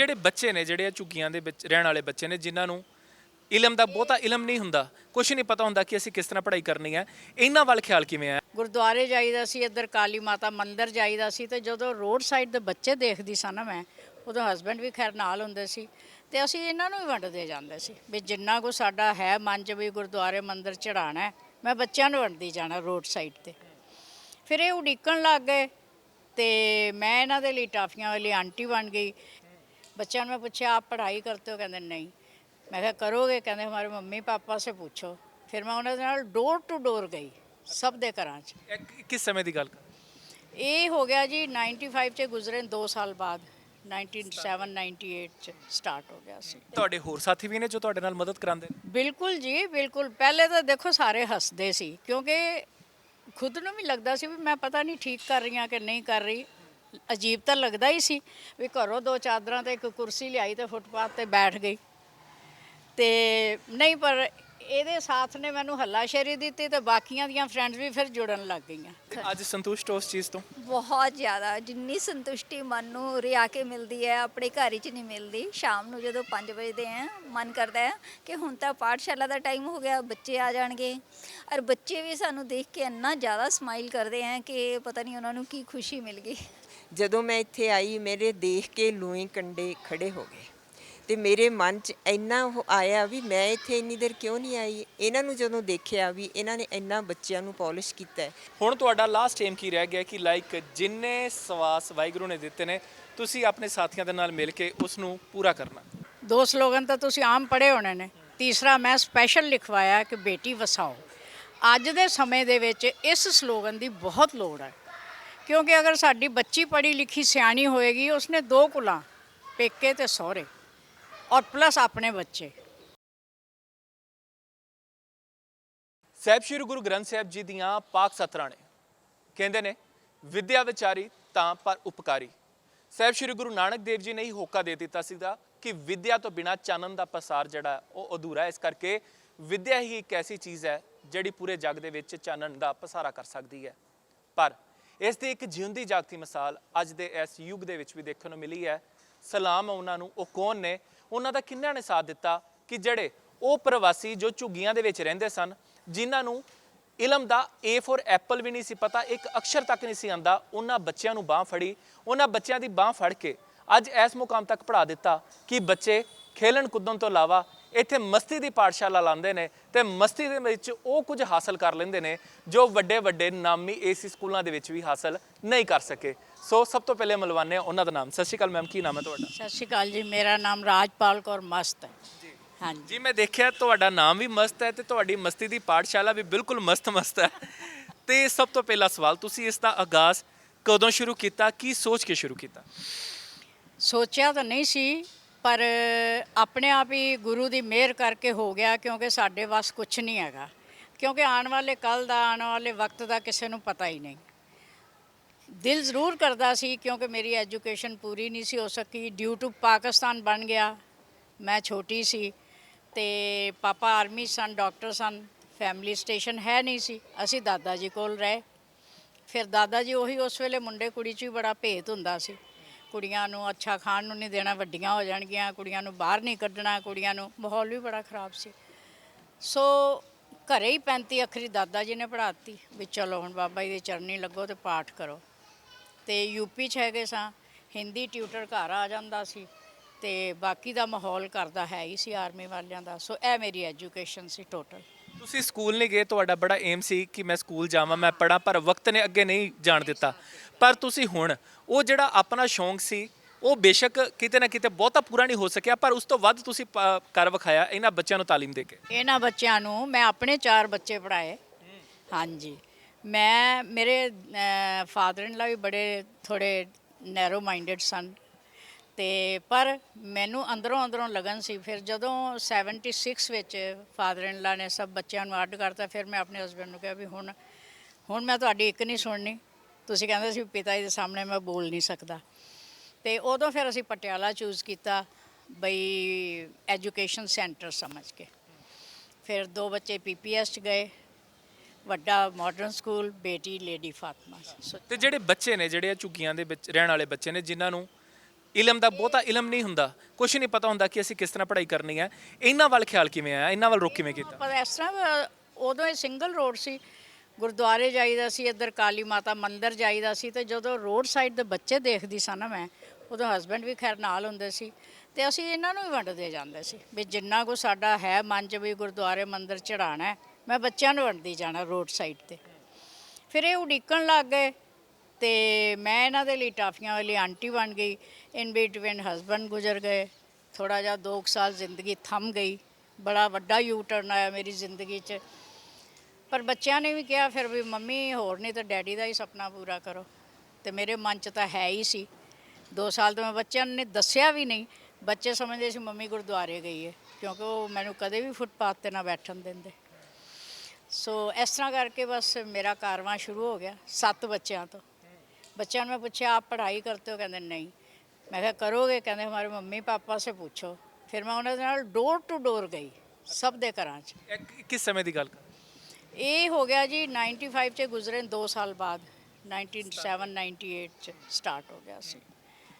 ਜਿਹੜੇ ਬੱਚੇ ਨੇ, ਜਿਹੜੇ ਆ ਝੁੱਗੀਆਂ ਦੇ ਵਿੱਚ ਰਹਿਣ ਵਾਲੇ ਬੱਚੇ ਨੇ, ਜਿਨ੍ਹਾਂ ਨੂੰ ਇਲਮ ਦਾ ਬਹੁਤਾ ਇਲਮ ਨਹੀਂ ਹੁੰਦਾ ਕੁਝ ਨਹੀਂ ਪਤਾ ਹੁੰਦਾ ਕਿ ਅਸੀਂ ਕਿਸ ਤਰ੍ਹਾਂ ਪੜ੍ਹਾਈ ਕਰਨੀ ਹੈ। ਇਹਨਾਂ ਵੱਲ ਖਿਆਲ ਕਿਵੇਂ ਆ ਗੁਰਦੁਆਰੇ ਜਾਈਦਾ ਸੀ, ਇੱਧਰ ਕਾਲੀ ਮਾਤਾ ਮੰਦਿਰ ਜਾਈਦਾ ਸੀ ਤੇ ਜਦੋਂ ਰੋਡ ਸਾਈਡ ਦੇ ਬੱਚੇ ਦੇਖਦੀ ਸਾਂ ਨਾ ਮੈਂ, ਉਦੋਂ ਹਸਬੰਡ ਵੀ ਖੈਰ ਨਾਲ ਹੁੰਦੇ ਸੀ ਤੇ ਅਸੀਂ ਇਹਨਾਂ ਨੂੰ ਹੀ ਵੰਡਦੇ ਜਾਂਦੇ ਸੀ ਵੀ ਜਿੰਨਾ ਕੋ ਸਾਡਾ ਹੈ ਮਨ ਚ ਵੀ ਗੁਰਦੁਆਰੇ ਮੰਦਿਰ ਚੜਾਣਾ ਮੈਂ ਬੱਚਿਆਂ ਨੂੰ ਵੰਡਦੀ ਜਾਣਾ ਰੋਡ ਸਾਈਡ ਤੇ। ਫਿਰ ਇਹ ਉਡੀਕਣ ਲੱਗ ਗਏ ਤੇ ਮੈਂ ਇਹਨਾਂ ਦੇ ਲਈ ਟਾਫੀਆਂ ਵਾਲੀ ਆਂਟੀ ਬਣ ਗਈ। ਬੱਚਿਆਂ ਨੂੰ ਮੈਂ ਪੁੱਛਿਆ ਆਪ ਪੜ੍ਹਾਈ ਕਰਤੇ ਹੋ? ਕਹਿੰਦੇ ਨਹੀਂ। ਮੈਂ ਕਿਹਾ ਕਰੋਗੇ? ਕਹਿੰਦੇ ਹਮਾਰੇ ਮੰਮੀ ਪਾਪਾ ਸੇ ਪੁੱਛੋ। ਫਿਰ ਮੈਂ ਉਹਨਾਂ ਦੇ ਨਾਲ ਡੋਰ ਟੂ ਡੋਰ ਗਈ ਸਭ ਦੇ ਘਰਾਂ 'ਚ। ਇਹ ਕਿਸ ਸਮੇਂ ਦੀ ਗੱਲ ਕਰ ਇਹ ਹੋ ਗਿਆ ਜੀ 95 ਚ ਗੁਜ਼ਰੇ 2 ਸਾਲ ਬਾਅਦ 97 98 ਚ ਸਟਾਰਟ ਹੋ ਗਿਆ ਸੀ। ਤੁਹਾਡੇ ਹੋਰ ਸਾਥੀ ਵੀ ਨੇ ਜੋ ਤੁਹਾਡੇ ਨਾਲ ਮਦਦ ਕਰਾਉਂਦੇ ਬਿਲਕੁਲ ਜੀ ਬਿਲਕੁਲ। ਪਹਿਲੇ ਤਾਂ ਦੇਖੋ ਸਾਰੇ ਹੱਸਦੇ ਸੀ ਕਿਉਂਕਿ ਖੁਦ ਨੂੰ ਵੀ ਲੱਗਦਾ ਸੀ ਵੀ ਮੈਂ ਪਤਾ ਨਹੀਂ ਠੀਕ ਕਰ ਰਹੀ ਹਾਂ ਕਿ ਨਹੀਂ ਕਰ ਰਹੀ। ਅਜੀਬ ਤਾਂ ਲੱਗਦਾ ਹੀ ਸੀ ਵੀ ਘਰੋਂ ਦੋ ਚਾਦਰਾਂ ਤੇ ਇੱਕ ਕੁਰਸੀ ਲਿਆਈ ਤੇ ਫੁੱਟਪਾਥ ਤੇ ਬੈਠ ਗਈ। ਤੇ ਨਹੀਂ, ਪਰ ਇਹਦੇ ਸਾਥ ਨੇ ਮੈਨੂੰ ਹੱਲਾਸ਼ੇਰੀ ਦਿੱਤੀ ਤੇ ਬਾਕੀਆਂ ਦੀਆਂ ਫਰੈਂਡਸ ਵੀ ਫਿਰ ਜੁੜਨ ਲੱਗ ਗਈਆਂ। ਅੱਜ ਸੰਤੁਸ਼ਟ ਹੋ ਉਸ ਚੀਜ਼ ਤੋਂ? ਬਹੁਤ ਜ਼ਿਆਦਾ ਜਿੰਨੀ ਸੰਤੁਸ਼ਟੀ ਮਨ ਨੂੰ ਰਿਆ ਕੇ ਮਿਲਦੀ ਹੈ ਆਪਣੇ ਘਰ 'ਚ ਨਹੀਂ ਮਿਲਦੀ। ਸ਼ਾਮ ਨੂੰ ਜਦੋਂ 5 ਵਜੇ ਹੈ ਮਨ ਕਰਦਾ ਹੈ ਕਿ ਹੁਣ ਤਾਂ ਪਾਠਸ਼ਾਲਾ ਦਾ ਟਾਈਮ ਹੋ ਗਿਆ ਬੱਚੇ ਆ ਜਾਣਗੇ। ਔਰ ਬੱਚੇ ਵੀ ਸਾਨੂੰ ਦੇਖ ਕੇ ਇੰਨਾ ਜ਼ਿਆਦਾ ਸਮਾਈਲ ਕਰਦੇ ਹੈ ਕਿ ਪਤਾ ਨਹੀਂ ਉਹਨਾਂ ਨੂੰ ਕੀ ਖੁਸ਼ੀ ਮਿਲ ਗਈ। ਜਦੋਂ ਮੈਂ ਇੱਥੇ ਆਈ ਮੇਰੇ ਦੇਖ ਕੇ ਲੂਈ ਕੰਡੇ ਖੜੇ ਹੋ ਗਏ। ਤੇ ਮੇਰੇ ਮਨ 'ਚ ਇੰਨਾ ਉਹ ਆਇਆ ਵੀ ਮੈਂ ਇੱਥੇ ਇੰਨੀ ਦੇਰ ਕਿਉਂ ਨਹੀਂ ਆਈ? ਇਹਨਾਂ ਨੂੰ ਜਦੋਂ ਦੇਖਿਆ ਵੀ ਇਹਨਾਂ ਨੇ ਇੰਨਾ ਬੱਚਿਆਂ ਨੂੰ ਪਾਲਿਸ਼ ਕੀਤਾ ਹੈ। ਹੁਣ ਤੁਹਾਡਾ ਲਾਸਟ ਏਮ ਕੀ ਰਹਿ ਗਿਆ ਕਿ ਲਾਈਕ ਜਿੰਨੇ ਸਵਾਸ ਵਾਹਿਗੁਰੂ ਨੇ ਦਿੱਤੇ ਨੇ ਤੁਸੀਂ ਆਪਣੇ ਸਾਥੀਆਂ ਦੇ ਨਾਲ ਮਿਲ ਕੇ ਉਸ ਨੂੰ ਪੂਰਾ ਕਰਨਾ। ਦੋ ਸਲੋਗਨ ਤਾਂ ਤੁਸੀਂ ਆਮ ਪੜ੍ਹੇ ਹੋਣੇ ਨੇ। ਤੀਸਰਾ ਮੈਂ ਸਪੈਸ਼ਲ ਲਿਖਵਾਇਆ ਕਿ ਬੇਟੀ ਵਸਾਓ। ਅੱਜ ਦੇ ਸਮੇਂ ਦੇ ਵਿੱਚ ਇਸ ਸਲੋਗਨ ਦੀ ਬਹੁਤ ਲੋੜ ਹੈ। ਕਿਉਂਕਿ ਅਗਰ ਸਾਡੀ ਬੱਚੀ ਪੜ੍ਹੀ ਲਿਖੀ ਸਿਆਣੀ ਹੋਏਗੀ ਉਸਨੇ ਦੋ ਕੁਲਾਂ ਪੇਕੇ ਤੇ ਸਹੁਰੇ। ਔਰ ਪਲੱਸ ਆਪਣੇ ਬੱਚੇ ਸਾਹਿਬ ਸ੍ਰੀ ਗੁਰੂ ਗ੍ਰੰਥ ਸਾਹਿਬ ਜੀ ਦੀਆਂ ਪਾਕ ਸਤਰਾਂ ਨੇ ਕਹਿੰਦੇ ਨੇ ਵਿਦਿਆ ਵਿਚਾਰੀ ਤਾਂ ਪਰ ਉਪਕਾਰੀ ਸਾਹਿਬ ਸ੍ਰੀ ਗੁਰੂ ਨਾਨਕ ਦੇਵ ਜੀ ਨੇ ਹੀ ਹੋਕਾ ਦੇ ਦਿੱਤਾ ਸੀਗਾ ਕਿ ਵਿਦਿਆ ਤੋਂ ਬਿਨਾ ਚਾਨਣ ਦਾ ਪ੍ਰਸਾਰ ਜਿਹੜਾ ਉਹ ਅਧੂਰਾ ਹੈ ਇਸ ਕਰਕੇ ਵਿਦਿਆ ਹੀ ਇੱਕ ਐਸੀ ਚੀਜ਼ ਹੈ ਜਿਹੜੀ ਪੂਰੇ ਜੱਗ ਦੇ ਵਿੱਚ ਚਾਨਣ ਦਾ ਪਸਾਰਾ ਕਰ ਸਕਦੀ ਹੈ ਪਰ ਇਸ ਦੀ ਇੱਕ ਜਿਉਂਦੀ ਜਾਗਤੀ ਮਿਸਾਲ ਅੱਜ ਦੇ ਇਸ ਯੁੱਗ ਦੇ ਵਿੱਚ ਵੀ ਦੇਖਣ ਨੂੰ ਮਿਲੀ ਹੈ ਸਲਾਮ ਉਹਨਾਂ ਨੂੰ ਉਹ ਕੌਣ ਨੇ ਉਹਨਾਂ ਦਾ ਕਿੰਨਿਆਂ ਨੇ ਸਾਥ ਦਿੱਤਾ ਕਿ ਜਿਹੜੇ ਉਹ ਪ੍ਰਵਾਸੀ ਜੋ ਝੁੱਗੀਆਂ ਦੇ ਵਿੱਚ ਰਹਿੰਦੇ ਸਨ, ਜਿਨ੍ਹਾਂ ਨੂੰ ਇਲਮ ਦਾ A ਫॉर ਐਪਲ ਵੀ ਨਹੀਂ ਸੀ ਪਤਾ, ਇੱਕ ਅਕਸ਼ਰ ਤੱਕ ਨਹੀਂ ਸੀ ਆਂਦਾ ਉਹਨਾਂ ਬੱਚਿਆਂ ਨੂੰ ਬਾਹ ਫੜੀ, ਉਹਨਾਂ ਬੱਚਿਆਂ ਦੀ ਬਾਹ ਫੜ ਕੇ ਅੱਜ ਇਸ ਮੁਕਾਮ ਤੱਕ ਪੜਾ ਦਿੱਤਾ ਕਿ ਬੱਚੇ ਖੇਲਣ ਕੁੱਦਣ ਤੋਂ ਇਲਾਵਾ ਇੱਥੇ ਮਸਤੀ ਦੀ ਪਾਠਸ਼ਾਲਾ ਲਾਉਂਦੇ ਨੇ ਤੇ ਮਸਤੀ ਦੇ ਵਿੱਚ ਉਹ ਕੁਝ ਹਾਸਲ ਕਰ ਲੈਂਦੇ ਨੇ ਜੋ ਵੱਡੇ ਵੱਡੇ ਨਾਮੀ ਏਸੀ ਸਕੂਲਾਂ ਦੇ ਵਿੱਚ ਵੀ ਹਾਸਲ ਨਹੀਂ ਕਰ ਸਕੇ। ਸੋ ਸਭ ਤੋਂ ਪਹਿਲੇ ਮਿਲਵਾਨੇ ਉਹਨਾਂ ਦਾ ਨਾਮ। ਸਤਿ ਸ਼੍ਰੀ ਅਕਾਲ ਮੈਮ ਕੀ ਨਾਮ ਹੈ ਤੁਹਾਡਾ? ਸਤਿ ਸ਼੍ਰੀ ਅਕਾਲ ਜੀ ਮੇਰਾ ਨਾਮ ਰਾਜਪਾਲ ਕੌਰ ਮਸਤ ਹੈ। ਹਾਂਜੀ। ਜੀ ਮੈਂ ਦੇਖਿਆ ਤੁਹਾਡਾ ਨਾਮ ਵੀ ਮਸਤ ਹੈ ਤੇ ਤੁਹਾਡੀ ਮਸਤੀ ਦੀ ਪਾਠਸ਼ਾਲਾ ਵੀ ਬਿਲਕੁਲ ਮਸਤ ਮਸਤ ਹੈ। ਤੇ ਸਭ ਤੋਂ ਪਹਿਲਾ ਸਵਾਲ ਤੁਸੀਂ ਇਸ ਦਾ ਆਗਾਜ਼ ਕਦੋਂ ਸ਼ੁਰੂ ਕੀਤਾ? ਕੀ ਸੋਚ ਕੇ ਸ਼ੁਰੂ ਕੀਤਾ? ਸੋਚਿਆ ਤਾਂ ਨਹੀਂ ਸੀ ਪਰ ਆਪਣੇ ਆਪ ਹੀ ਗੁਰੂ ਦੀ ਮਿਹਰ ਕਰਕੇ ਹੋ ਗਿਆ ਕਿਉਂਕਿ ਸਾਡੇ ਵੱਸ ਕੁਝ ਨਹੀਂ ਹੈਗਾ। ਕਿਉਂਕਿ ਆਉਣ ਵਾਲੇ ਕੱਲ ਦਾ, ਆਉਣ ਵਾਲੇ ਵਕਤ ਦਾ ਕਿਸੇ ਨੂੰ ਪਤਾ ਹੀ ਨਹੀਂ। ਦਿਲ ਜ਼ਰੂਰ ਕਰਦਾ ਸੀ ਕਿਉਂਕਿ ਮੇਰੀ ਐਜੂਕੇਸ਼ਨ ਪੂਰੀ ਨਹੀਂ ਸੀ ਹੋ ਸਕੀ। ਡਿਊ ਟੂ ਪਾਕਿਸਤਾਨ ਬਣ ਗਿਆ। ਮੈਂ ਛੋਟੀ ਸੀ ਤੇ ਪਾਪਾ ਆਰਮੀ ਸਨ, ਡਾਕਟਰ ਸਨ, ਫੈਮਿਲੀ ਸਟੇਸ਼ਨ ਹੈ ਨਹੀਂ ਸੀ। ਅਸੀਂ ਦਾਦਾ ਜੀ ਕੋਲ ਰਹੇ। ਫਿਰ ਦਾਦਾ ਜੀ ਉਹੀ ਉਸ ਵੇਲੇ ਮੁੰਡੇ ਕੁੜੀ 'ਚ ਵੀ ਬੜਾ ਭੇਤ ਹੁੰਦਾ ਸੀ। ਕੁੜੀਆਂ ਨੂੰ ਅੱਛਾ ਖਾਣ ਨੂੰ ਨਹੀਂ ਦੇਣਾ, ਵੱਡੀਆਂ ਹੋ ਜਾਣਗੀਆਂ, ਕੁੜੀਆਂ ਨੂੰ ਬਾਹਰ ਨਹੀਂ ਕੱਢਣਾ, ਕੁੜੀਆਂ ਨੂੰ ਮਾਹੌਲ ਵੀ ਬੜਾ ਖਰਾਬ ਸੀ। ਸੋ ਘਰੇ ਹੀ 35 ਅੱਖਰੀ ਦਾਦਾ ਜੀ ਨੇ ਪੜ੍ਹਾਤੀ ਵੀ ਚਲੋ ਹੁਣ ਬਾਬਾ ਜੀ ਦੇ ਚਰਨੀ ਲੱਗੋ ਤੇ ਪਾਠ ਕਰੋ। ਤੇ ਯੂਪੀ 'ਚ ਹੈਗੇ ਸਾਂ, ਹਿੰਦੀ ਟਿਊਟਰ ਘਰ ਆ ਜਾਂਦਾ ਸੀ ਤੇ ਬਾਕੀ ਦਾ ਮਾਹੌਲ ਕਰਦਾ ਹੈ ਹੀ ਸੀ, ਆਰਮੀ ਵਾਲਿਆਂ ਦਾ। ਸੋ ਇਹ ਮੇਰੀ ਐਜੂਕੇਸ਼ਨ ਸੀ ਟੋਟਲ ਤੁਸੀਂ ਸਕੂਲ ਨਹੀਂ ਗਏ, ਤੁਹਾਡਾ ਬੜਾ ਏਮ ਸੀ ਕਿ ਮੈਂ ਸਕੂਲ ਜਾਵਾਂ, ਮੈਂ ਪੜਾਂ ਪਰ ਵਕਤ ਨੇ ਅੱਗੇ ਨਹੀਂ ਜਾਣ ਦਿੱਤਾ। ਪਰ ਤੁਸੀਂ ਹੁਣ, ਉਹ ਜਿਹੜਾ ਆਪਣਾ ਸ਼ੌਂਕ ਸੀ, ਉਹ ਬੇਸ਼ੱਕ ਕਿਤੇ ਨਾ ਕਿਤੇ ਬਹੁਤਾ ਪੂਰਾ ਨਹੀਂ ਹੋ ਸਕਿਆ, ਪਰ ਉਸ ਤੋਂ ਵੱਧ ਤੁਸੀਂ ਪ- ਕਰ ਵਿਖਾਇਆ ਇਹਨਾਂ ਬੱਚਿਆਂ ਨੂੰ ਤਾਲੀਮ ਦੇ ਕੇ। ਇਹਨਾਂ ਬੱਚਿਆਂ ਨੂੰ ਮੈਂ ਆਪਣੇ ਚਾਰ ਬੱਚੇ ਪੜਾਏ ਹਾਂਜੀ। ਮੈਂ, ਮੇਰੇ ਫਾਦਰ ਇਨ ਲਾ ਵੀ ਬੜੇ ਥੋੜੇ ਨੈਰੋ ਮਾਈਂਡਡ ਸਨ। ਤੇ ਪਰ ਮੈਨੂੰ ਅੰਦਰੋਂ ਅੰਦਰੋਂ ਲਗਨ ਸੀ। ਫਿਰ ਜਦੋਂ 76 ਵਿੱਚ ਫਾਦਰ ਇਨ ਲਾ ਨੇ ਸਭ ਬੱਚਿਆਂ ਨੂੰ ਅੱਡ ਕਰਤਾ, ਫਿਰ ਮੈਂ ਆਪਣੇ ਹਸਬੰਡ ਨੂੰ ਕਿਹਾ ਵੀ ਹੁਣ ਹੁਣ ਮੈਂ ਤੁਹਾਡੀ ਇੱਕ ਨਹੀਂ ਸੁਣਨੀ। ਤੁਸੀਂ ਕਹਿੰਦੇ ਸੀ ਵੀ ਪਿਤਾ ਜੀ ਦੇ ਸਾਹਮਣੇ ਮੈਂ ਬੋਲ ਨਹੀਂ ਸਕਦਾ। ਤੇ ਉਦੋਂ ਫਿਰ ਅਸੀਂ ਪਟਿਆਲਾ ਚੂਜ਼ ਕੀਤਾ ਬਈ ਐਜੂਕੇਸ਼ਨ ਸੈਂਟਰ ਸਮਝ ਕੇ। ਫਿਰ ਦੋ ਬੱਚੇ ਪੀਪੀਐਸ ਚ ਗਏ, ਵੱਡਾ ਮਾਡਰਨ ਸਕੂਲ ਬੇਟੀ ਲੇਡੀ ਫਾਤਮਾ ਸੋ ਤੇ ਜਿਹੜੇ ਬੱਚੇ ਨੇ, ਜਿਹੜੇ ਝੁੱਗੀਆਂ ਦੇ ਵਿੱਚ ਰਹਿਣ ਵਾਲੇ ਬੱਚੇ ਨੇ, ਜਿਨ੍ਹਾਂ ਨੂੰ ਇਲਮ ਦਾ ਬਹੁਤਾ ਇਲਮ ਨਹੀਂ ਹੁੰਦਾ। ਕੁਝ ਨਹੀਂ ਪਤਾ ਹੁੰਦਾ ਕਿ ਅਸੀਂ ਕਿਸ ਤਰ੍ਹਾਂ ਪੜ੍ਹਾਈ ਕਰਨੀ ਹੈ। ਇਹਨਾਂ ਵੱਲ ਖਿਆਲ ਕਿਵੇਂ ਆਇਆ? ਇਹਨਾਂ ਵੱਲ ਰੁਕ ਕਿਵੇਂ ਕੀਤਾ? ਪਰ ਇਸ ਤਰ੍ਹਾਂ ਉਦੋਂ ਇਹ ਸਿੰਗਲ ਰੋਡ ਸੀ। ਗੁਰਦੁਆਰੇ ਜਾਈਦਾ ਸੀ, ਇੱਧਰ ਕਾਲੀ ਮਾਤਾ ਮੰਦਿਰ ਜਾਈਦਾ ਸੀ ਤੇ ਜਦੋਂ ਰੋਡ ਸਾਈਡ ਦੇ ਬੱਚੇ ਦੇਖਦੀ ਸਾਂ ਨਾ ਮੈਂ, ਉਦੋਂ ਹਸਬੰਡ ਵੀ ਖੈਰ ਨਾਲ ਹੁੰਦੇ ਸੀ ਤੇ ਅਸੀਂ ਇਹਨਾਂ ਨੂੰ ਹੀ ਵੰਡਦੇ ਜਾਂਦੇ ਸੀ ਵੀ ਜਿੰਨਾ ਕੋ ਸਾਡਾ ਹੈ ਮਨ ਚ ਵੀ ਗੁਰਦੁਆਰੇ ਮੰਦਿਰ ਚੜਾਣਾ ਮੈਂ ਬੱਚਿਆਂ ਨੂੰ ਵੰਡਦੀ ਜਾਣਾ ਰੋਡ ਸਾਈਡ ਤੇ। ਫਿਰ ਇਹ ਉਡੀਕਣ ਲੱਗ ਗਏ। ਤੇ ਮੈਂ ਇਹਨਾਂ ਦੇ ਲਈ ਟਾਫੀਆਂ ਵਾਲੀ ਆਂਟੀ ਬਣ ਗਈ। ਇਨ ਬਿਟਵੀਨ ਹਸਬੰਡ ਗੁਜ਼ਰ ਗਏ। ਥੋੜਾ ਜਿਹਾ 2 ਸਾਲ ਜ਼ਿੰਦਗੀ ਥੰਮ ਗਈ। ਬੜਾ ਵੱਡਾ ਯੂ ਟਰਨ ਆਇਆ ਮੇਰੀ ਜ਼ਿੰਦਗੀ 'ਚ। ਪਰ ਬੱਚਿਆਂ ਨੇ ਵੀ ਕਿਹਾ, ਫਿਰ ਵੀ ਮੰਮੀ ਹੋਰ ਨਹੀਂ ਤਾਂ ਡੈਡੀ ਦਾ ਹੀ ਸੁਪਨਾ ਪੂਰਾ ਕਰੋ। ਤੇ ਮੇਰੇ ਮਨ 'ਚ ਤਾਂ ਹੈ ਹੀ ਸੀ। 2 ਸਾਲ ਤੋਂ ਮੈਂ ਬੱਚਿਆਂ ਨੇ ਦੱਸਿਆ ਵੀ ਨਹੀਂ। ਬੱਚੇ ਸਮਝਦੇ ਸੀ ਮੰਮੀ ਗੁਰਦੁਆਰੇ ਗਈ ਹੈ, ਕਿਉਂਕਿ ਉਹ ਮੈਨੂੰ ਕਦੇ ਵੀ ਫੁੱਟਪਾਥ ਤੇ ਨਾ ਬੈਠਣ ਦਿੰਦੇ। ਸੋ ਇਸ ਤਰ੍ਹਾਂ ਕਰਕੇ ਬਸ ਮੇਰਾ ਕਾਰਵਾ ਸ਼ੁਰੂ ਹੋ ਗਿਆ, ਸੱਤ ਬੱਚਿਆਂ ਤੋਂ। ਬੱਚਿਆਂ ਨੂੰ ਮੈਂ ਪੁੱਛਿਆ ਆਪ ਪੜ੍ਹਾਈ ਕਰਤੇ ਹੋ? ਕਹਿੰਦੇ ਨਹੀਂ। ਮੈਂ ਕਿਹਾ ਕਰੋਗੇ? ਕਹਿੰਦੇ ਹਮਾਰੇ ਮੰਮੀ ਪਾਪਾ ਸੇ ਪੁੱਛੋ। ਫਿਰ ਮੈਂ ਉਹਨਾਂ ਦੇ ਨਾਲ ਡੋਰ ਟੂ ਡੋਰ ਗਈ ਸਭ ਦੇ ਘਰਾਂ 'ਚ। ਇਹ ਕਿਸ ਸਮੇਂ ਦੀ ਗੱਲ ਕਰ ਇਹ ਹੋ ਗਿਆ ਜੀ 95 ਚ ਗੁਜ਼ਰੇ 2 ਸਾਲ ਬਾਅਦ 97 98 ਚ ਸਟਾਰਟ ਹੋ ਗਿਆ ਸੀ।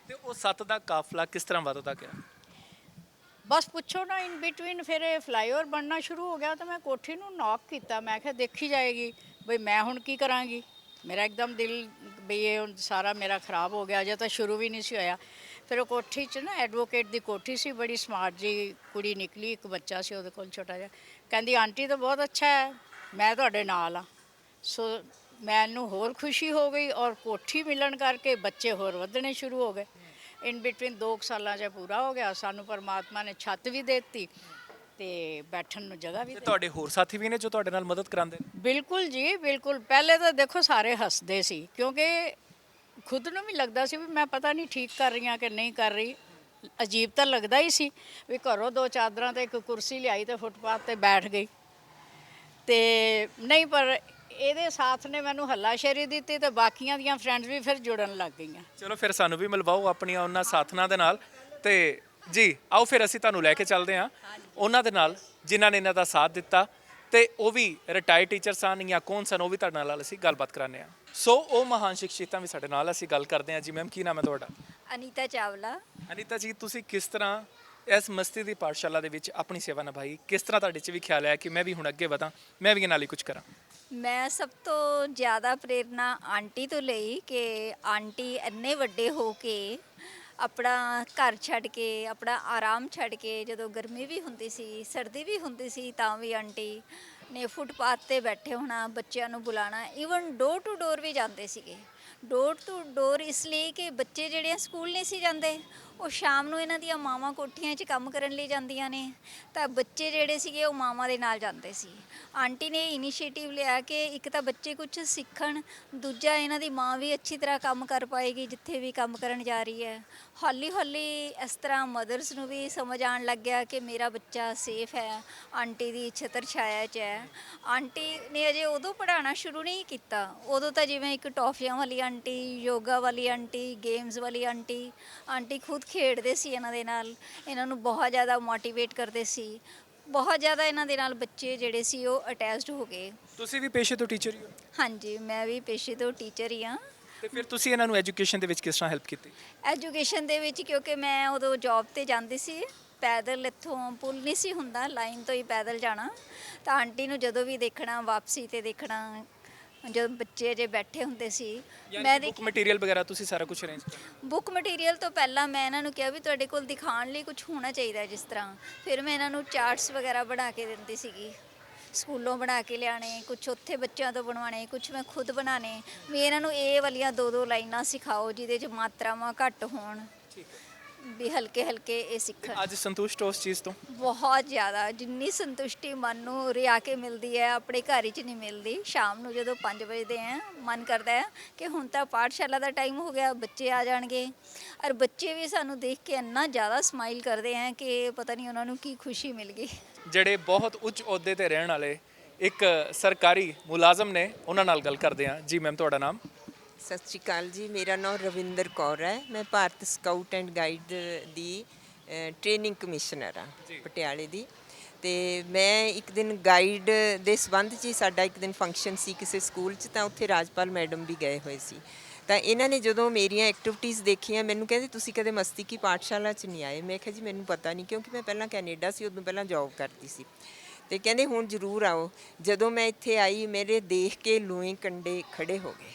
ਤੇ ਉਹ ਸੱਤ ਦਾ ਕਾਫਲਾ ਕਿਸ ਤਰ੍ਹਾਂ ਵੱਧਦਾ ਗਿਆ? ਬਸ ਪੁੱਛੋ ਨਾ ਇਨ ਬਿਟਵੀਨ ਫਿਰ ਇਹ ਫਲਾਈਓਵਰ ਬਣਨਾ ਸ਼ੁਰੂ ਹੋ ਗਿਆ ਤਾਂ ਮੈਂ ਕੋਠੀ ਨੂੰ ਨੌਕ ਕੀਤਾ। ਮੈਂ ਕਿਹਾ ਦੇਖੀ ਜਾਏਗੀ ਬਈ ਮੈਂ ਹੁਣ ਕੀ ਕਰਾਂਗੀ? ਮੇਰਾ ਇੱਕਦਮ ਦਿਲ ਬਈ ਇਹ ਹੁਣ ਸਾਰਾ ਮੇਰਾ ਖਰਾਬ ਹੋ ਗਿਆ, ਅਜੇ ਤਾਂ ਸ਼ੁਰੂ ਵੀ ਨਹੀਂ ਸੀ ਹੋਇਆ। ਫਿਰ ਉਹ ਕੋਠੀ 'ਚ ਨਾ ਐਡਵੋਕੇਟ ਦੀ ਕੋਠੀ ਸੀ, ਬੜੀ ਸਮਾਰਟ ਜੀ ਕੁੜੀ ਨਿਕਲੀ, ਇੱਕ ਬੱਚਾ ਸੀ ਉਹਦੇ ਕੋਲ ਛੋਟਾ ਜਿਹਾ। ਕਹਿੰਦੀ, ਆਂਟੀ ਤਾਂ ਬਹੁਤ ਅੱਛਾ ਹੈ, ਮੈਂ ਤੁਹਾਡੇ ਨਾਲ ਆ ਸੋ ਮੈਨੂੰ ਹੋਰ ਖੁਸ਼ੀ ਹੋ ਗਈ ਔਰ ਕੋਠੀ ਮਿਲਣ ਕਰਕੇ ਬੱਚੇ ਹੋਰ ਵਧਣੇ ਸ਼ੁਰੂ ਹੋ ਗਏ। ਇਨ ਬਿਟਵੀਨ 2 ਸਾਲਾਂ 'ਚ ਪੂਰਾ ਹੋ ਗਿਆ, ਸਾਨੂੰ ਪਰਮਾਤਮਾ ਨੇ ਛੱਤ ਵੀ ਦੇ ਦਿੱਤੀ। ਤੇ ਬੈਠਣ ਨੂੰ ਜਗ੍ਹਾ ਵੀ ਤੇ ਤੁਹਾਡੇ ਹੋਰ ਸਾਥੀ ਵੀ ਨੇ ਜੋ ਤੁਹਾਡੇ ਨਾਲ ਮਦਦ ਕਰਾਉਂਦੇ ਨੇ? ਬਿਲਕੁਲ ਜੀ ਬਿਲਕੁਲ। ਪਹਿਲੇ ਤਾਂ ਦੇਖੋ ਸਾਰੇ ਹੱਸਦੇ ਸੀ ਕਿਉਂਕਿ ਖੁਦ ਨੂੰ ਵੀ ਲੱਗਦਾ ਸੀ ਵੀ ਮੈਂ ਪਤਾ ਨਹੀਂ ਠੀਕ ਕਰ ਰਹੀ ਹਾਂ ਕਿ ਨਹੀਂ ਕਰ ਰਹੀ। ਅਜੀਬ ਤਾਂ ਲੱਗਦਾ ਹੀ ਸੀ ਵੀ ਘਰੋਂ ਦੋ ਚਾਦਰਾਂ ਤੇ ਇੱਕ ਕੁਰਸੀ ਲਿਆਈ ਤੇ ਫੁੱਟਪਾਥ ਤੇ ਬੈਠ ਗਈ। ਤੇ ਨਹੀਂ ਪਰ ਇਹਦੇ ਸਾਥ ਨੇ ਮੈਨੂੰ ਹੱਲਾਸ਼ੇਰੀ ਦਿੱਤੀ ਤੇ ਬਾਕੀਆਂ ਦੀਆਂ ਫਰੈਂਡਸ ਵੀ ਫਿਰ ਜੁੜਨ ਲੱਗ ਗਈਆਂ। ਚਲੋ ਫਿਰ ਸਾਨੂੰ ਵੀ ਮਿਲਵਾਓ ਆਪਣੀਆਂ ਉਹਨਾਂ ਸਾਥਣਾਂ ਦੇ ਨਾਲ। ਤੇ ਜੀ ਆਓ ਫਿਰ ਅਸੀਂ ਤੁਹਾਨੂੰ ਲੈ ਕੇ ਚੱਲਦੇ ਹਾਂ। ਉਹਨਾਂ ਦੇ ਨਾਲ ਜਿਨ੍ਹਾਂ ਨੇ ਇਹਨਾਂ ਦਾ ਸਾਥ ਦਿੱਤਾ ਤੇ ਉਹ ਵੀ ਰਿਟਾਇਰਡ ਟੀਚਰ ਸਨ ਜਾਂ ਕੌਣ ਸਨ ਉਹ ਵੀ ਤੁਹਾਡੇ ਨਾਲ ਅਸੀਂ ਗੱਲਬਾਤ ਕਰਾਉਂਦੇ ਹਾਂ। ਸੋ ਉਹ ਮਹਾਨ ਸ਼ਖਸੀਅਤਾਂ ਵੀ ਸਾਡੇ ਨਾਲ ਅਸੀਂ ਗੱਲ ਕਰਦੇ ਹਾਂ। ਜੀ ਮੈਮ ਕੀ ਨਾਮ ਹੈ ਤੁਹਾਡਾ? ਅਨੀਤਾ ਚਾਵਲਾ। ਅਨੀਤਾ ਜੀ ਤੁਸੀਂ ਕਿਸ ਤਰ੍ਹਾਂ ਇਸ ਮਸਤੀ ਦੀ ਪਾਠਸ਼ਾਲਾ ਦੇ ਵਿੱਚ ਆਪਣੀ ਸੇਵਾ ਨਿਭਾਈ? ਕਿਸ ਤਰ੍ਹਾਂ ਤੁਹਾਡੇ 'ਚ ਵੀ ਖਿਆਲ ਆਇਆ ਕਿ ਮੈਂ ਵੀ ਹੁਣ ਅੱਗੇ ਵਧਾਂ ਮੈਂ ਵੀ ਇਹ ਨਾਲ ਹੀ ਕੁਝ ਕਰਾਂ? ਮੈਂ ਸਭ ਤੋਂ ਜ਼ਿਆਦਾ ਪ੍ਰੇਰਨਾ ਆਂਟੀ ਤੋਂ ਲਈ ਕਿ ਆਂਟੀ ਇੰਨੇ ਵੱਡੇ ਹੋ ਕੇ ਆਪਣਾ ਘਰ ਛੱਡ ਕੇ, ਆਪਣਾ ਆਰਾਮ ਛੱਡ ਕੇ ਜਦੋਂ ਗਰਮੀ ਵੀ ਹੁੰਦੀ ਸੀ, ਸਰਦੀ ਵੀ ਹੁੰਦੀ ਸੀ ਤਾਂ ਵੀ ਆਂਟੀ ਨੇ ਫੁੱਟਪਾਥ ਤੇ ਬੈਠੇ ਹੋਣਾ, ਬੱਚਿਆਂ ਨੂੰ ਬੁਲਾਣਾ ਈਵਨ ਡੋਰ ਟੂ ਡੋਰ ਵੀ ਜਾਂਦੇ ਸੀਗੇ। ਡੋਰ ਟੂ ਡੋਰ ਇਸ ਲਈ ਕਿ ਬੱਚੇ ਜਿਹੜੇ ਆ ਸਕੂਲ ਨਹੀਂ ਸੀ ਜਾਂਦੇ ਉਹ ਸ਼ਾਮ ਨੂੰ ਇਹਨਾਂ ਦੀਆਂ ਮਾਵਾਂ ਕੋਠੀਆਂ 'ਚ ਕੰਮ ਕਰਨ ਲਈ ਜਾਂਦੀਆਂ ਨੇ। ਤਾਂ ਬੱਚੇ ਜਿਹੜੇ ਸੀਗੇ ਉਹ ਮਾਵਾਂ ਦੇ ਨਾਲ ਜਾਂਦੇ ਸੀ। ਆਂਟੀ ਨੇ ਇਨੀਸ਼ੀਏਟਿਵ ਲਿਆ ਕਿ ਇੱਕ ਤਾਂ ਬੱਚੇ ਕੁਝ ਸਿੱਖਣ, ਦੂਜਾ ਇਹਨਾਂ ਦੀ ਮਾਂ ਵੀ ਅੱਛੀ ਤਰ੍ਹਾਂ ਕੰਮ ਕਰ ਪਾਏਗੀ, ਜਿੱਥੇ ਵੀ ਕੰਮ ਕਰਨ ਜਾ ਰਹੀ ਹੈ। ਹੌਲੀ ਹੌਲੀ ਇਸ ਤਰ੍ਹਾਂ ਮਦਰਸ ਨੂੰ ਵੀ ਸਮਝ ਆਉਣ ਲੱਗ ਗਿਆ ਕਿ ਮੇਰਾ ਬੱਚਾ ਸੇਫ ਹੈ, ਆਂਟੀ ਦੀ ਛਤਰ ਛਾਇਆ 'ਚ ਹੈ। ਆਂਟੀ ਨੇ ਅਜੇ ਉਦੋਂ ਪੜਾਉਣਾ ਸ਼ੁਰੂ ਨਹੀਂ ਕੀਤਾ। ਉਦੋਂ ਤਾਂ ਜਿਵੇਂ ਇੱਕ ਟੌਫੀਆਂ ਵਾਲੀ ਆਂਟੀ, ਯੋਗਾ ਵਾਲੀ ਆਂਟੀ ਗੇਮਸ ਵਾਲੀ ਆਂਟੀ ਆਂਟੀ ਖੁਦ ਖੇਡਦੇ ਸੀ ਇਹਨਾਂ ਦੇ ਨਾਲ ਇਹਨਾਂ ਨੂੰ ਬਹੁਤ ਜ਼ਿਆਦਾ ਮੋਟੀਵੇਟ ਕਰਦੇ ਸੀ। ਬਹੁਤ ਜ਼ਿਆਦਾ ਇਹਨਾਂ ਦੇ ਨਾਲ ਬੱਚੇ ਜਿਹੜੇ ਸੀ ਉਹ ਅਟੈਚਡ ਹੋ ਗਏ। ਤੁਸੀਂ ਵੀ ਪੇਸ਼ੇ ਤੋਂ ਟੀਚਰ ਹੀ ਹੋ? ਹਾਂਜੀ ਮੈਂ ਵੀ ਪੇਸ਼ੇ ਤੋਂ ਟੀਚਰ ਹੀ ਹਾਂ। ਤੇ ਫਿਰ ਤੁਸੀਂ ਇਹਨਾਂ ਨੂੰ ਐਜੂਕੇਸ਼ਨ ਦੇ ਵਿੱਚ ਕਿਸ ਤਰ੍ਹਾਂ ਹੈਲਪ ਕੀਤੀ? ਐਜੂਕੇਸ਼ਨ ਦੇ ਵਿੱਚ ਕਿਉਂਕਿ ਮੈਂ ਉਦੋਂ ਜੌਬ ਤੇ ਜਾਂਦੀ ਸੀ ਪੈਦਲ ਇੱਥੋਂ ਪੁਲ ਨਹੀਂ ਸੀ ਹੁੰਦਾ ਲਾਈਨ ਤੋਂ ਹੀ ਪੈਦਲ ਜਾਣਾ। ਤਾਂ ਆਂਟੀ ਨੂੰ ਜਦੋਂ ਵੀ ਦੇਖਣਾ ਵਾਪਸੀ ਤੇ ਦੇਖਣਾ ਜਦੋਂ ਬੱਚੇ ਜੇ ਬੈਠੇ ਹੁੰਦੇ ਸੀ ਮੈਂ ਦੇਖ ਬੁੱਕ ਮਟੀਰੀਅਲ ਵਗੈਰਾ ਤੁਸੀਂ ਸਾਰਾ ਕੁਝ ਅਰੇਂਜ ਕੀਤਾ? ਬੁੱਕ ਮਟੀਰੀਅਲ ਤੋਂ ਪਹਿਲਾਂ ਮੈਂ ਇਹਨਾਂ ਨੂੰ ਕਿਹਾ ਵੀ ਤੁਹਾਡੇ ਕੋਲ ਦਿਖਾਉਣ ਲਈ ਕੁਝ ਹੋਣਾ ਚਾਹੀਦਾ ਹੈ ਜਿਸ ਤਰ੍ਹਾਂ। ਫਿਰ ਮੈਂ ਇਹਨਾਂ ਨੂੰ ਚਾਰਟਸ ਵਗੈਰਾ ਬਣਾ ਕੇ ਦਿੰਦੀ ਸੀਗੀ। ਸਕੂਲੋਂ ਬਣਾ ਕੇ ਲਿਆਣੇ ਕੁਝ ਉੱਥੇ ਬੱਚਿਆਂ ਤੋਂ ਬਣਵਾਣੇ ਕੁਝ ਮੈਂ ਖੁਦ ਬਣਾਣੇ ਵੀ ਇਹਨਾਂ ਨੂੰ ਇਹ ਵਾਲੀਆਂ ਦੋ ਦੋ ਲਾਈਨਾਂ ਸਿਖਾਓ ਜਿਹਦੇ 'ਚ ਮਾਤਰਾਵਾਂ ਘੱਟ ਹੋਣ। ਵੀ ਹਲਕੇ ਹਲਕੇ ਇਹ ਸਿੱਖਣ ਅੱਜ ਸੰਤੁਸ਼ਟ ਹੋ ਉਸ ਚੀਜ਼ ਤੋਂ? ਬਹੁਤ ਜ਼ਿਆਦਾ ਜਿੰਨੀ ਸੰਤੁਸ਼ਟੀ ਮਨ ਨੂੰ ਰਿਆ ਕੇ ਮਿਲਦੀ ਹੈ ਆਪਣੇ ਘਰ 'ਚ ਨਹੀਂ ਮਿਲਦੀ। ਸ਼ਾਮ ਨੂੰ ਜਦੋਂ 5 ਵਜੇ ਆ ਮਨ ਕਰਦਾ ਹੈ ਕਿ ਹੁਣ ਤਾਂ ਪਾਠਸ਼ਾਲਾ ਦਾ ਟਾਈਮ ਹੋ ਗਿਆ ਬੱਚੇ ਆ ਜਾਣਗੇ। ਔਰ ਬੱਚੇ ਵੀ ਸਾਨੂੰ ਦੇਖ ਕੇ ਇੰਨਾ ਜ਼ਿਆਦਾ ਸਮਾਈਲ ਕਰਦੇ ਆ ਕਿ ਪਤਾ ਨਹੀਂ ਉਹਨਾਂ ਨੂੰ ਕੀ ਖੁਸ਼ੀ ਮਿਲ ਗਈ। ਜਿਹੜੇ ਬਹੁਤ ਉੱਚ ਅਹੁਦੇ ਤੇ ਰਹਿਣ ਵਾਲੇ ਇੱਕ ਸਰਕਾਰੀ ਮੁਲਾਜ਼ਮ ਨੇ ਉਹਨਾਂ ਨਾਲ ਗੱਲ ਕਰਦੇ ਹਾਂ। ਜੀ ਮੈਮ ਤੁਹਾਡਾ ਨਾਮ? ਸਤਿ ਸ਼੍ਰੀ ਅਕਾਲ ਜੀ ਮੇਰਾ ਨਾਮ ਰਵਿੰਦਰ ਕੌਰ ਹੈ। ਮੈਂ ਭਾਰਤ ਸਕਾਊਟ ਐਂਡ ਗਾਈਡ ਦੀ ਟ੍ਰੇਨਿੰਗ ਕਮਿਸ਼ਨਰ ਆ ਪਟਿਆਲੇ ਦੀ। ਤੇ ਮੈਂ ਇੱਕ ਦਿਨ ਗਾਈਡ ਦੇ ਸਬੰਧ 'ਚ ਹੀ ਸਾਡਾ ਇੱਕ ਦਿਨ ਫੰਕਸ਼ਨ ਸੀ ਕਿਸੇ ਸਕੂਲ 'ਚ ਤਾਂ ਉੱਥੇ ਰਾਜਪਾਲ ਮੈਡਮ ਵੀ ਗਏ ਹੋਏ ਸੀ। ਤਾਂ ਇਹਨਾਂ ਨੇ ਜਦੋਂ ਮੇਰੀਆਂ ਐਕਟੀਵਿਟੀਜ਼ ਦੇਖੀਆਂ ਮੈਨੂੰ ਕਹਿੰਦੇ ਤੁਸੀਂ ਕਦੇ ਮਸਤੀ ਕੀ ਪਾਠਸ਼ਾਲਾ 'ਚ ਨਹੀਂ ਆਏ? ਮੈਂ ਕਿਹਾ ਜੀ ਮੈਨੂੰ ਪਤਾ ਨਹੀਂ ਕਿਉਂਕਿ ਮੈਂ ਪਹਿਲਾਂ ਕੈਨੇਡਾ ਸੀ ਉਦੋਂ ਪਹਿਲਾਂ ਜੌਬ ਕਰਦੀ ਸੀ। ਤੇ ਕਹਿੰਦੇ ਹੁਣ ਜ਼ਰੂਰ ਆਓ। ਜਦੋਂ ਮੈਂ ਇੱਥੇ ਆਈ ਮੇਰੇ ਦੇਖ ਕੇ ਲੂਈ ਕੰਡੇ ਖੜੇ ਹੋ ਗਏ।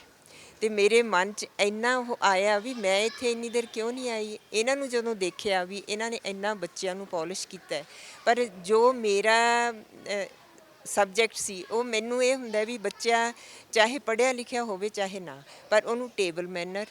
ਤੇ ਮੇਰੇ ਮਨ 'ਚ ਇੰਨਾ ਉਹ ਆਇਆ ਵੀ ਮੈਂ ਇੱਥੇ ਇੰਨੀ ਦੇਰ ਕਿਉਂ ਨਹੀਂ ਆਈ? ਇਹਨਾਂ ਨੂੰ ਜਦੋਂ ਦੇਖਿਆ ਵੀ ਇਹਨਾਂ ਨੇ ਇੰਨਾ ਬੱਚਿਆਂ ਨੂੰ ਪਾਲਿਸ਼ ਕੀਤਾ ਪਰ ਜੋ ਮੇਰਾ ਸਬਜੈਕਟ ਸੀ, ਉਹ ਮੈਨੂੰ ਇਹ ਹੁੰਦਾ ਵੀ ਬੱਚਾ ਚਾਹੇ ਪੜ੍ਹਿਆ ਲਿਖਿਆ ਹੋਵੇ ਚਾਹੇ ਨਾ, ਪਰ ਉਹਨੂੰ ਟੇਬਲ ਮੈਨਰ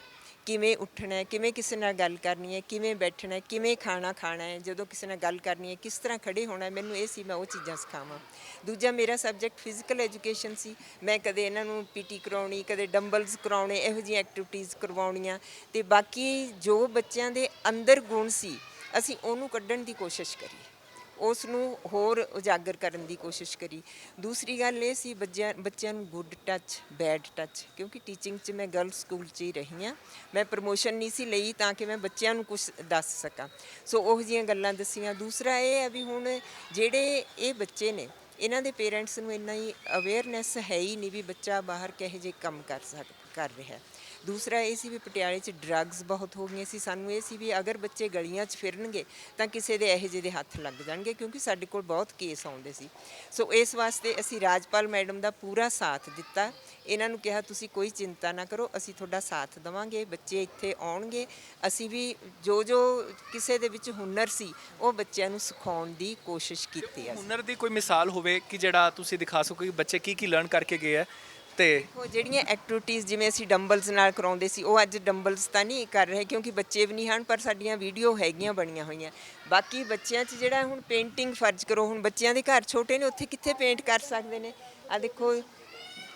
ਕਿਵੇਂ ਉੱਠਣਾ ਹੈ, ਕਿਵੇਂ ਕਿਸੇ ਨਾਲ ਗੱਲ ਕਰਨੀ ਹੈ, ਕਿਵੇਂ ਬੈਠਣਾ ਹੈ, ਕਿਵੇਂ ਖਾਣਾ ਖਾਣਾ ਹੈ, ਜਦੋਂ ਕਿਸੇ ਨਾਲ ਗੱਲ ਕਰਨੀ ਹੈ, ਕਿਸ ਤਰ੍ਹਾਂ ਖੜੇ ਹੋਣਾ ਹੈ, ਮੈਨੂੰ ਇਹ ਸੀ ਮੈਂ ਉਹ ਚੀਜ਼ਾਂ ਸਿਖਾਵਾਂ। ਦੂਜਾ ਮੇਰਾ ਸਬਜੈਕਟ ਫਿਜ਼ੀਕਲ ਐਜੂਕੇਸ਼ਨ ਸੀ। ਮੈਂ ਕਦੇ ਇਹਨਾਂ ਨੂੰ ਪੀਟੀ ਕਰਾਉਣੀ, ਕਦੇ ਡੰਬਲਸ ਕਰਾਉਣੇ, ਇਹੋ ਜਿਹੀਆਂ ਐਕਟੀਵਿਟੀਜ਼ ਕਰਵਾਉਣੀਆਂ। ਤੇ ਬਾਕੀ ਜੋ ਬੱਚਿਆਂ ਦੇ ਅੰਦਰ ਗੁਣ ਸੀ, ਅਸੀਂ ਉਹਨੂੰ ਕੱਢਣ ਦੀ ਕੋਸ਼ਿਸ਼ ਕਰੀ ਉਸ ਨੂੰ ਹੋਰ ਉਜਾਗਰ ਕਰਨ ਦੀ ਕੋਸ਼ਿਸ਼ ਕਰੀ। ਦੂਸਰੀ ਗੱਲ ਇਹ ਸੀ ਬੱਚਿਆਂ ਬੱਚਿਆਂ ਨੂੰ ਗੁੱਡ ਟੱਚ ਬੈਡ ਟੱਚ ਕਿਉਂਕਿ ਟੀਚਿੰਗ 'ਚ ਮੈਂ ਗਰਲ ਸਕੂਲ 'ਚ ਹੀ ਰਹੀ ਹਾਂ। ਮੈਂ ਪ੍ਰਮੋਸ਼ਨ ਨਹੀਂ ਸੀ ਲਈ ਤਾਂ ਕਿ ਮੈਂ ਬੱਚਿਆਂ ਨੂੰ ਕੁਝ ਦੱਸ ਸਕਾਂ। ਸੋ ਉਹ ਜਿਹੀਆਂ ਗੱਲਾਂ ਦੱਸੀਆਂ। ਦੂਸਰਾ ਇਹ ਹੈ ਵੀ ਹੁਣ ਜਿਹੜੇ ਇਹ ਬੱਚੇ ਨੇ, ਇਹਨਾਂ ਦੇ ਪੇਰੈਂਟਸ ਨੂੰ ਇੰਨਾ ਹੀ ਅਵੇਅਰਨੈਸ ਹੈ ਹੀ ਨਹੀਂ ਵੀ ਬੱਚਾ ਬਾਹਰ ਕਿਹੋ ਜਿਹੇ ਕੰਮ ਕਰ ਸਕ, ਕਰ ਰਿਹਾ। ਦੂਸਰਾ ਇਹ ਸੀ ਵੀ ਪਟਿਆਲੇ 'ਚ ਡਰੱਗਸ ਬਹੁਤ ਹੋ ਗਈਆਂ ਸੀ। ਸਾਨੂੰ ਇਹ ਸੀ ਵੀ ਅਗਰ ਬੱਚੇ ਗਲੀਆਂ 'ਚ ਫਿਰਨਗੇ ਤਾਂ ਕਿਸੇ ਦੇ ਇਹੋ ਜਿਹੇ ਦੇ ਹੱਥ ਲੱਗ ਜਾਣਗੇ ਕਿਉਂਕਿ ਸਾਡੇ ਕੋਲ ਬਹੁਤ ਕੇਸ ਆਉਂਦੇ ਸੀ। ਸੋ ਇਸ ਵਾਸਤੇ ਅਸੀਂ ਰਾਜਪਾਲ ਮੈਡਮ ਦਾ ਪੂਰਾ ਸਾਥ ਦਿੱਤਾ। ਇਹਨਾਂ ਨੂੰ ਕਿਹਾ ਤੁਸੀਂ ਕੋਈ ਚਿੰਤਾ ਨਾ ਕਰੋ ਅਸੀਂ ਤੁਹਾਡਾ ਸਾਥ ਦੇਵਾਂਗੇ ਬੱਚੇ ਇੱਥੇ ਆਉਣਗੇ। ਅਸੀਂ ਵੀ ਜੋ ਜੋ ਕਿਸੇ ਦੇ ਵਿੱਚ ਹੁਨਰ ਸੀ ਉਹ ਬੱਚਿਆਂ ਨੂੰ ਸਿਖਾਉਣ ਦੀ ਕੋਸ਼ਿਸ਼ ਕੀਤੀ ਹੈ ਹੁਨਰ ਦੀ ਕੋਈ ਮਿਸਾਲ ਹੋਵੇ ਕਿ ਜਿਹੜਾ ਤੁਸੀਂ ਦਿਖਾ ਸਕੋ ਕਿ ਬੱਚੇ ਕੀ ਕੀ ਲਰਨ ਕਰਕੇ ਗਏ ਆ ਤੇ ਉਹ ਜਿਹੜੀਆਂ ਐਕਟੀਵਿਟੀਜ਼ ਜਿਵੇਂ ਅਸੀਂ ਡੰਬਲਸ ਨਾਲ ਕਰਾਉਂਦੇ ਸੀ, ਉਹ ਅੱਜ ਡੰਬਲਸ ਤਾਂ ਨਹੀਂ ਕਰ ਰਹੇ ਕਿਉਂਕਿ ਬੱਚੇ ਵੀ ਨਹੀਂ ਹਨ, ਪਰ ਸਾਡੀਆਂ ਵੀਡੀਓ ਹੈਗੀਆਂ ਬਣੀਆਂ ਹੋਈਆਂ। ਬਾਕੀ ਬੱਚਿਆਂ 'ਚ ਜਿਹੜਾ ਹੁਣ ਪੇਂਟਿੰਗ ਫਰਜ਼ ਕਰੋ, ਹੁਣ ਬੱਚਿਆਂ ਦੇ ਘਰ ਛੋਟੇ ਨੇ, ਉੱਥੇ ਕਿੱਥੇ ਪੇਂਟ ਕਰ ਸਕਦੇ ਨੇ? ਆ ਦੇਖੋ,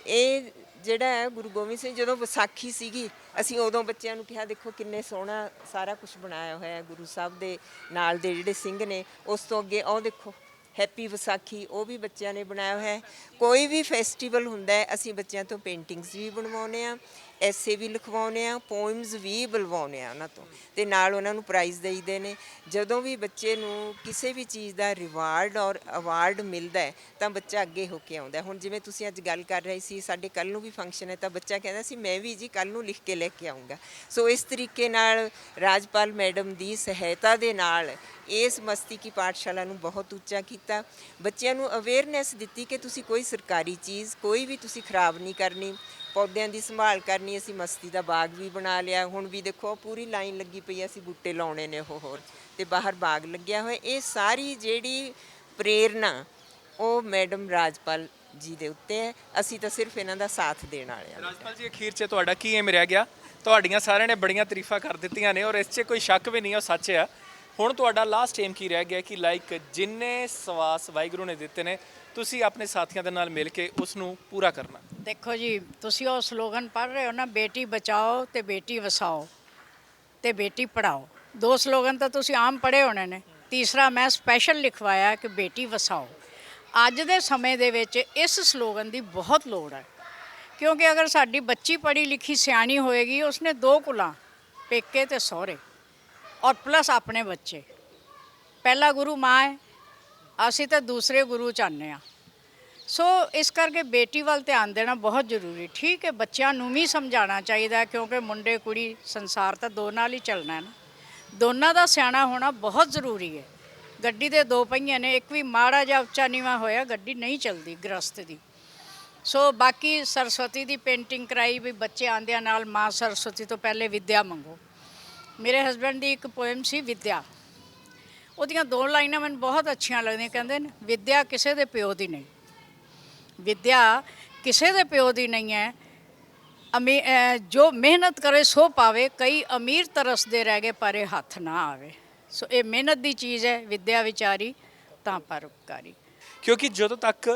ਇਹ ਜਿਹੜਾ ਹੈ, ਗੁਰੂ ਗੋਬਿੰਦ ਸਿੰਘ ਜਦੋਂ ਵਿਸਾਖੀ ਸੀਗੀ, ਅਸੀਂ ਉਦੋਂ ਬੱਚਿਆਂ ਨੂੰ ਕਿਹਾ, ਦੇਖੋ ਕਿੰਨੇ ਸੋਹਣਾ ਸਾਰਾ ਕੁਝ ਬਣਾਇਆ ਹੋਇਆ ਹੈ ਗੁਰੂ ਸਾਹਿਬ ਦੇ ਨਾਲ ਦੇ ਜਿਹੜੇ ਸਿੰਘ ਨੇ, ਉਸ ਤੋਂ ਅੱਗੇ ਉਹ ਦੇਖੋ ਹੈਪੀ ਵਿਸਾਖੀ, ਉਹ ਵੀ ਬੱਚਿਆਂ ਨੇ ਬਣਾਇਆ ਹੋਇਆ ਹੈ। ਕੋਈ ਵੀ ਫੈਸਟੀਵਲ ਹੁੰਦਾ ਹੈ, ਅਸੀਂ ਬੱਚਿਆਂ ਤੋਂ ਪੇਂਟਿੰਗਸ ਵੀ ਬਣਵਾਉਂਦੇ ਆ ਐਸੇ ਵੀ ਲਿਖਵਾਉਂਦੇ ਆ ਪੋਇਮਸ ਵੀ ਬੁਲਵਾਉਂਦੇ ਆ ਉਹਨਾਂ ਤੋਂ। ਤੇ ਨਾਲ ਉਹਨਾਂ ਨੂੰ ਪ੍ਰਾਈਜ਼ ਦੇਈਦੇ ਨੇ। ਜਦੋਂ ਵੀ ਬੱਚੇ ਨੂੰ ਕਿਸੇ ਵੀ ਚੀਜ਼ ਦਾ ਰਿਵਾਰਡ ਔਰ ਅਵਾਰਡ ਮਿਲਦਾ ਹੈ, ਤਾਂ ਬੱਚਾ ਅੱਗੇ ਹੋ ਕੇ ਆਉਂਦਾ ਹੁਣ ਜਿਵੇਂ ਤੁਸੀਂ ਅੱਜ ਗੱਲ ਕਰ ਰਹੇ ਸੀ, ਸਾਡੇ ਕੱਲ ਨੂੰ ਵੀ ਫੰਕਸ਼ਨ ਹੈ, ਤਾਂ ਬੱਚਾ ਕਹਿੰਦਾ ਸੀ, ਮੈਂ ਵੀ ਜੀ ਕੱਲ ਨੂੰ ਲਿਖ ਕੇ ਲੈ ਕੇ ਆਉਂਗਾ ਸੋ ਇਸ ਤਰੀਕੇ ਨਾਲ ਰਾਜਪਾਲ ਮੈਡਮ ਦੀ ਸਹਾਇਤਾ ਦੇ ਨਾਲ ਇਸ ਮਸਤੀ ਕੀ ਪਾਠਸ਼ਾਲਾ ਨੂੰ ਬਹੁਤ ਉੱਚਾ ਕੀਤਾ। ਬੱਚਿਆਂ ਨੂੰ ਅਵੇਅਰਨੈਸ ਦਿੱਤੀ ਕਿ ਤੁਸੀਂ ਕੋਈ ਸਰਕਾਰੀ ਚੀਜ਼, ਕੋਈ ਵੀ ਤੁਸੀਂ ਖਰਾਬ ਨਹੀਂ ਕਰਨੀ। ਪੌਦਿਆਂ ਦੀ ਸੰਭਾਲ ਕਰਨੀ ਅਸੀਂ ਮਸਤੀ ਦਾ ਬਾਗ ਵੀ ਬਣਾ ਲਿਆ। ਹੁਣ ਵੀ ਦੇਖੋ ਪੂਰੀ ਲਾਈਨ ਲੱਗੀ ਪਈ ਹੈ, ਅਸੀਂ ਬੂਟੇ ਲਾਉਣੇ ਨੇ ਉਹ ਹੋਰ ਤੇ ਬਾਹਰ ਬਾਗ ਲੱਗਿਆ ਹੋਇਆ। ਇਹ ਸਾਰੀ ਜਿਹੜੀ ਪ੍ਰੇਰਣਾ ਉਹ ਮੈਡਮ ਰਾਜਪਾਲ ਜੀ ਦੇ ਉੱਤੇ ਹੈ। ਅਸੀਂ ਤਾਂ ਸਿਰਫ ਇਹਨਾਂ ਦਾ ਸਾਥ ਦੇਣ ਵਾਲੇ ਹਾਂ। ਰਾਜਪਾਲ ਜੀ ਅਖੀਰ 'ਚ ਤੁਹਾਡਾ ਕੀ ਏਮ ਰਹਿ ਗਿਆ? ਤੁਹਾਡੀਆਂ ਸਾਰਿਆਂ ਨੇ ਬੜੀਆਂ ਤਾਰੀਫਾਂ ਕਰ ਦਿੱਤੀਆਂ ਨੇ ਔਰ ਇਸ 'ਚ ਕੋਈ ਸ਼ੱਕ ਵੀ ਨਹੀਂ ਹੈ ਉਹ ਸੱਚ ਆ। ਹੁਣ ਤੁਹਾਡਾ ਲਾਸਟ ਏਮ ਕੀ ਰਹਿ ਗਿਆ ਕਿ ਲਾਈਕ ਜਿੰਨੇ ਸਵਾਸ ਵਾਹਿਗੁਰੂ ਨੇ ਦਿੱਤੇ ਨੇ ਤੁਸੀਂ ਆਪਣੇ ਸਾਥੀਆਂ ਦੇ ਨਾਲ ਮਿਲ ਕੇ ਉਸ ਨੂੰ ਪੂਰਾ ਕਰਨਾ। ਦੇਖੋ ਜੀ, ਤੁਸੀਂ ਉਹ ਸਲੋਗਨ ਪੜ੍ਹ ਰਹੇ ਹੋ ਨਾ, ਬੇਟੀ ਬਚਾਓ ਤੇ ਬੇਟੀ ਵਸਾਓ ਤੇ ਬੇਟੀ ਪੜਾਓ ਦੋ ਸਲੋਗਨ ਤਾਂ ਤੁਸੀਂ ਆਮ ਪੜ੍ਹੇ ਹੋਣੇ ਨੇ। ਤੀਸਰਾ, ਮੈਂ ਸਪੈਸ਼ਲ ਲਿਖਵਾਇਆ ਕਿ ਬੇਟੀ ਵਸਾਓ। ਅੱਜ ਦੇ ਸਮੇਂ ਦੇ ਵਿੱਚ ਇਸ ਸਲੋਗਨ ਦੀ ਬਹੁਤ ਲੋੜ ਹੈ। ਕਿਉਂਕਿ ਅਗਰ ਸਾਡੀ ਬੱਚੀ ਪੜ੍ਹੀ ਲਿਖੀ ਸਿਆਣੀ ਹੋਏਗੀ, ਉਸਨੇ ਦੋ ਕੁਲਾਂ, ਪੇਕੇ ਤੇ ਸਹੁਰੇ ਔਰ ਪਲੱਸ ਆਪਣੇ ਬੱਚੇ। ਪਹਿਲਾ ਗੁਰੂ ਮਾਂ ਹੈ, ਅਸੀਂ ਤਾਂ ਦੂਸਰੇ ਗੁਰੂ ਚਾਹੁੰਦੇ ਆ ਸੋ ਇਸ ਕਰਕੇ ਬੇਟੀ ਵੱਲ ਧਿਆਨ ਦੇਣਾ ਬਹੁਤ ਜ਼ਰੂਰੀ, ਠੀਕ ਹੈ, ਬੱਚਿਆਂ ਨੂੰ ਵੀ ਸਮਝਾਉਣਾ ਚਾਹੀਦਾ ਕਿਉਂਕਿ ਮੁੰਡੇ, ਕੁੜੀ ਸੰਸਾਰ ਤਾਂ ਦੋ ਨਾਲ ਹੀ ਚੱਲਣਾ ਹੈ ਨਾ। ਦੋਨਾਂ ਦਾ ਸਿਆਣਾ ਹੋਣਾ ਬਹੁਤ ਜ਼ਰੂਰੀ ਹੈ। ਗੱਡੀ ਦੇ ਦੋ ਪਹੀਏ ਨੇ, ਇੱਕ ਵੀ ਮਾੜਾ ਜਿਹਾ ਉੱਚਾ ਨੀਵਾ ਹੋਇਆ, ਗੱਡੀ ਨਹੀਂ ਚੱਲਦੀ ਗ੍ਰਸਤ ਦੀ। ਸੋ ਬਾਕੀ ਸਰਸਵਤੀ ਦੀ ਪੇਂਟਿੰਗ ਕਰਾਈ ਵੀ ਬੱਚੇ ਆਂਦਿਆਂ ਨਾਲ ਮਾਂ ਸਰਸਵਤੀ ਤੋਂ ਪਹਿਲੇ ਵਿਦਿਆ ਮੰਗੋ। ਮੇਰੇ ਹਸਬੰਡ ਦੀ ਇੱਕ ਪੋਇਮ ਸੀ ਵਿਦਿਆ। ਉਹਦੀਆਂ ਦੋ ਲਾਈਨਾਂ ਮੈਨੂੰ ਬਹੁਤ ਅੱਛੀਆਂ ਲੱਗਦੀਆਂ, ਕਹਿੰਦੇ ਨੇ, ਵਿਦਿਆ ਕਿਸੇ ਦੇ ਪਿਓ ਦੀ ਨਹੀਂ। ਵਿਦਿਆ ਕਿਸੇ ਦੇ ਪਿਓ ਦੀ ਨਹੀਂ ਹੈ ਅਮੀ ਜੋ ਮਿਹਨਤ ਕਰੇ ਸੋ ਪਾਵੇ ਕਈ ਅਮੀਰ ਤਰਸਦੇ ਰਹਿ ਗਏ ਪਰ ਇਹ ਹੱਥ ਨਾ ਆਵੇ ਸੋ ਇਹ ਮਿਹਨਤ ਦੀ ਚੀਜ਼ ਹੈ ਵਿਦਿਆ ਵਿਚਾਰੀ ਤਾਂ ਪਰਉਪਕਾਰੀ ਕਿਉਂਕਿ ਜਦੋਂ ਤੱਕ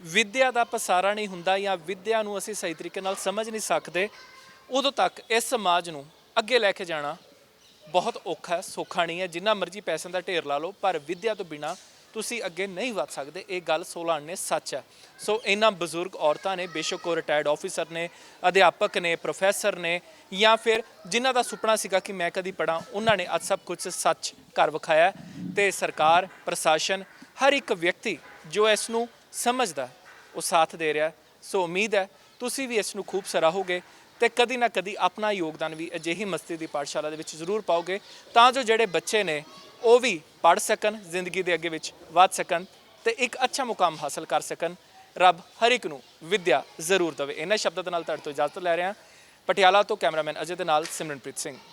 ਵਿਦਿਆ ਦਾ ਪਸਾਰਾ ਨਹੀਂ ਹੁੰਦਾ ਜਾਂ ਵਿਦਿਆ ਨੂੰ ਅਸੀਂ ਸਹੀ ਤਰੀਕੇ ਨਾਲ ਸਮਝ ਨਹੀਂ ਸਕਦੇ ਉਦੋਂ ਤੱਕ ਇਸ ਸਮਾਜ ਨੂੰ ਅੱਗੇ ਲੈ ਕੇ ਜਾਣਾ ਬਹੁਤ ਔਖਾ ਸੌਖਾ ਨਹੀਂ ਹੈ ਜਿੰਨਾ ਮਰਜ਼ੀ ਪੈਸਿਆਂ ਦਾ ਢੇਰ ਲਾ ਲਓ ਪਰ ਵਿਦਿਆ ਤੋਂ ਬਿਨਾ ਤੁਸੀਂ ਅੱਗੇ ਨਹੀਂ ਵੱਧ ਸਕਦੇ, ਇਹ ਗੱਲ 16 ਨੇ ਸੱਚ ਹੈ। ਸੋ ਇਹਨਾਂ ਬਜ਼ੁਰਗ ਔਰਤਾਂ ਨੇ, ਬੇਸ਼ੱਕ ਉਹ ਰਿਟਾਇਰਡ ਆਫੀਸਰ ਨੇ, ਅਧਿਆਪਕ ਨੇ ਪ੍ਰੋਫੈਸਰ ਨੇ, ਜਾਂ ਫਿਰ ਜਿਨ੍ਹਾਂ ਦਾ ਸੁਪਨਾ ਸੀਗਾ ਕਿ ਮੈਂ ਕਦੀ ਪੜਾਂ ਉਹਨਾਂ ਨੇ ਅੱਜ ਸਭ ਕੁਝ ਸੱਚ ਕਰ ਵਿਖਾਇਆ ਹੈ ਤੇ ਸਰਕਾਰ, ਪ੍ਰਸ਼ਾਸਨ, ਹਰ ਇੱਕ ਵਿਅਕਤੀ ਜੋ ਇਸ ਨੂੰ ਸਮਝਦਾ ਉਹ ਸਾਥ ਦੇ ਰਿਹਾ ਸੋ ਉਮੀਦ ਹੈ ਤੁਸੀਂ ਵੀ ਇਸ ਨੂੰ ਖੂਬ ਸਰਾਹੋਗੇ ਤੇ ਕਦੀ ਨਾ ਕਦੀ ਆਪਣਾ ਯੋਗਦਾਨ ਵੀ ਅਜਿਹੀ ਮਸਤੀ ਦੀ ਪਾਠਸ਼ਾਲਾ ਦੇ ਵਿੱਚ ਜ਼ਰੂਰ ਪਾਓਗੇ, ਤਾਂ ਜੋ ਜਿਹੜੇ ਬੱਚੇ ਨੇ ਉਹ ਵੀ ਪੜ੍ਹ ਸਕਣ, ਜ਼ਿੰਦਗੀ ਦੇ ਅੱਗੇ ਵਿੱਚ ਵਧ ਸਕਣ ਤੇ ਇੱਕ ਅੱਛਾ ਮੁਕਾਮ ਹਾਸਲ ਕਰ ਸਕਣ। ਰੱਬ ਹਰ ਇੱਕ ਨੂੰ ਵਿਦਿਆ ਜ਼ਰੂਰ ਦੇਵੇ। ਇਹਨਾਂ ਸ਼ਬਦਾਂ ਦੇ ਨਾਲ ਤੁਹਾਡੇ ਤੋਂ ਇਜਾਜ਼ਤ ਲੈ ਰਿਹਾ ਪਟਿਆਲਾ ਤੋਂ ਕੈਮਰਾਮੈਨ ਅਜੇ ਦੇ ਨਾਲ ਸਿਮਰਨਪ੍ਰੀਤ ਸਿੰਘ।